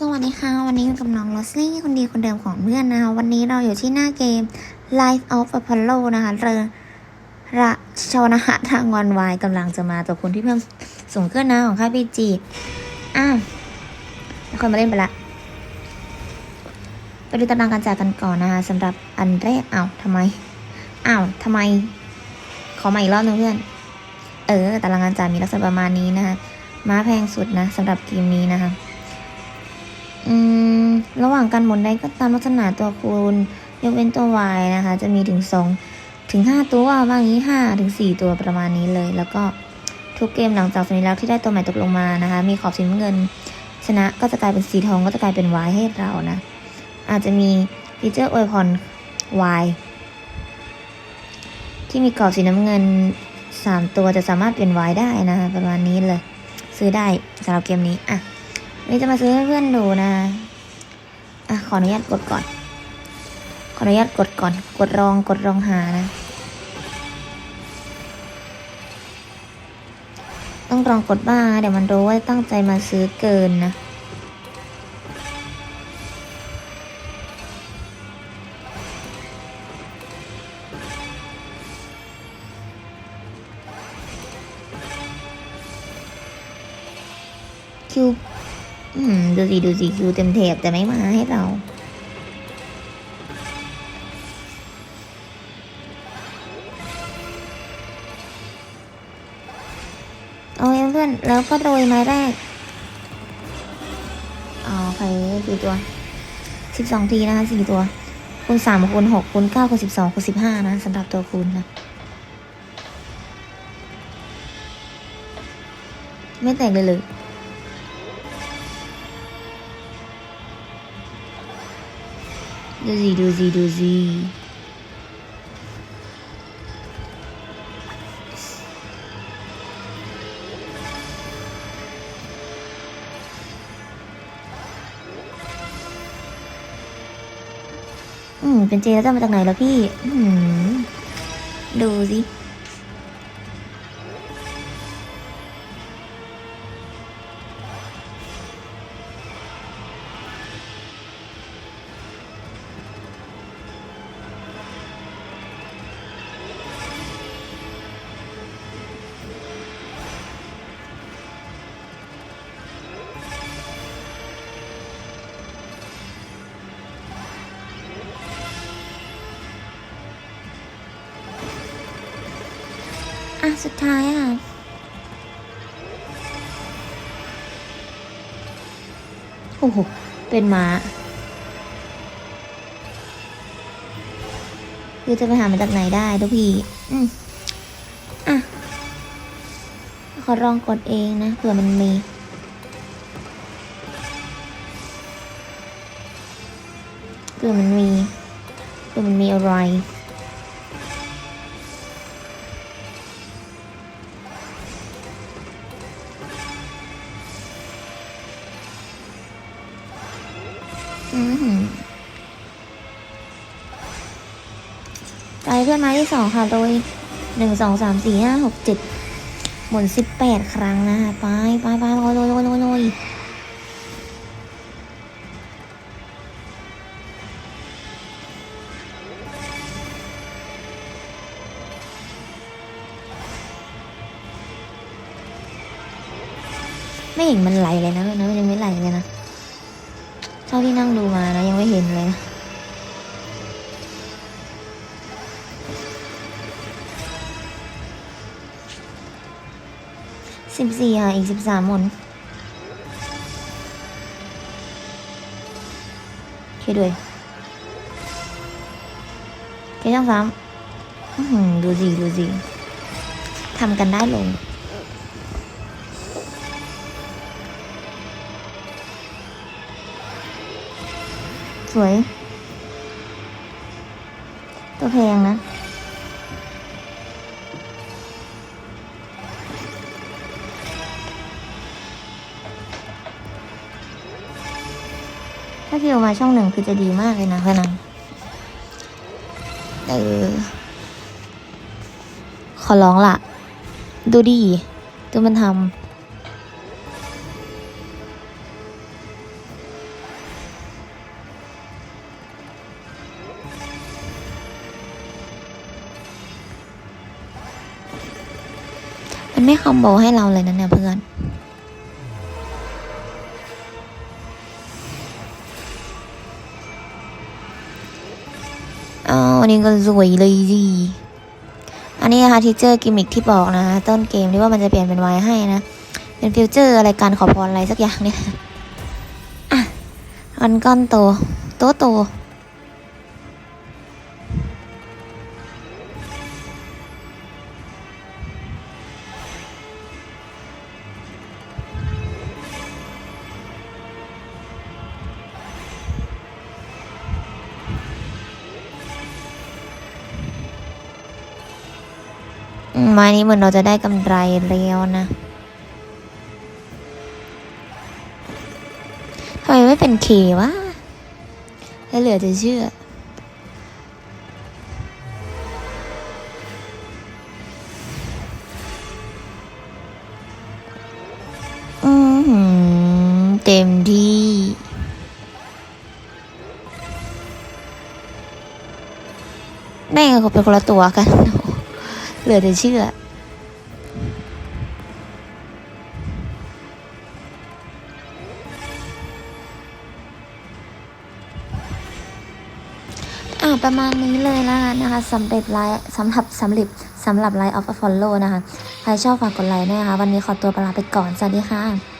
สวัสดีค่ะ วันนี้อยู่กับน้องลอสลี่คนดีคนเดิมของเพื่อนนะคะวันนี้เราอยู่ที่หน้าเกม Life of Apollo นะคะเรือระชวนะทางวันวายกำลังจะมาตัวคนที่เพิ่มสูงขึ้นนะของค่ายพีจีอ้าแล้วคนมาเล่นไปละไปดูตารางการจ่ายกันก่อนนะคะสำหรับอันแรกอ้าวทำไมอ้าวทำไม ขอมาอีกรอบนึงเพื่อน เออตารางการจ่ายมีลักษณะประมาณนี้นะคะม้าแพงสุดนะสำหรับเกมนี้นะคะ ระหว่างการหมุนได้ก็ตามลักษณะตัวคูณ ยกเว้นตัว y นะคะ จะมีถึง 2 ถึง 5 ตัวบางนี้5ถึง 4 ตัวประมาณนี้เลย แล้วก็ทุกเกมหลังจากสัญลักษณ์ที่ได้ตัวใหม่ตกลงมานะคะ มีขอบสีน้ำเงิน ชนะก็จะกลายเป็นสีทองก็จะกลายเป็น y ให้เรานะ อาจจะมีฟีเจอร์อวยพร y ที่มีกรอบสีน้ำเงิน 3 ตัวจะสามารถเป็น y ได้นะคะประมาณนี้เลย ซื้อได้สำหรับเกมนี้อะ นี่จะมาซื้อให้เพื่อนดูนะอะขออนุญาตกดก่อน ขออนุญาตกดก่อน กดรองกดรองหานะ ต้องลองกดบ้างเดี๋ยวมันรู้ว่าตั้งใจมาซื้อเกินนะคิว ดูสิดูสิคิวเต็มเทปแต่ไม่มาให้เราเอาเองเพื่อนแล้วก็โรยไม้แรกอ๋อโอเคกี่ตัวสิบสองทีนะคะสี่ตัวคูณสามคูณหกคูณเก้าคูณสิบสองคูณสิบห้านะสำหรับตัวคูณนะไม่แตกเลยเลย ดูสิดูสิดูสิอืมเป็นเจแล้วจะมาจากไหนแล้วพี่ อืมดูสิ อะ สุดท้ายอะ โอ้โห เป็นม้าคือจะไปหามาจากไหนได้ทุกพี่ อืมอะ ขอลองกดเองนะเผื่อมันมีเผื่อมันมีเผื่อมันมีอะไร ไปเพื่อนไม้ที่สองค่ะ โดยหนึ่งสองสามสี่ห้าหกเจ็ดหมุนสิบแปดครั้งนะคะไปไปไปโรยโรยโรยโรยโรยไม่เห็นมันไหลเลยนะเพื่อนนะมันยังไม่ไหลเลยนะ เท่าที่นั่งดูมานะยังไม่เห็นเลยนะสิบสี่ค่ะ อีกสิบสามหมุนช่วยด้วยแค่ช่องสามดูสิ ดูสิทำกันได้ลง สวย ตัวแพงนะ ถ้าคิวมาช่องหนึ่งคือจะดีมากเลยนะเพื่อนนะเออ ขอร้องละ ดูดีดูมันทำ ไม่คอมโบให้เราเลยนะเนี่ยเพื่อนอ๋ออันนี้ก็สวยเลยสิอันนี้นะคะทีเจอร์กิมมิคที่บอกนะคะต้นเกมที่ว่ามันจะเปลี่ยนเป็นไวให้นะ เป็นฟิวเจอร์อะไรการขอพรอะไรสักอย่างเนี่ยอะอันก้อนโตโตโต ไม้นี้เหมือนเราจะได้กำไรเร็วนะทำไมไม่เป็นเควะแล้วเหลือจะเชื่อ อือหือเต็มที่แม่งเขาเป็นคนละตัวกัน เหลือแต่เชื่อ อ่าประมาณนี้เลยแล้วกันนะคะสำเร็จไลฟ์สำหรับสำหรับสำหรับไลฟ์ออฟฟอลโล่นะคะ ใครชอบฝากกดไลค์ด้วยนะคะ วันนี้ขอตัวไปลาไปก่อน สวัสดีค่ะ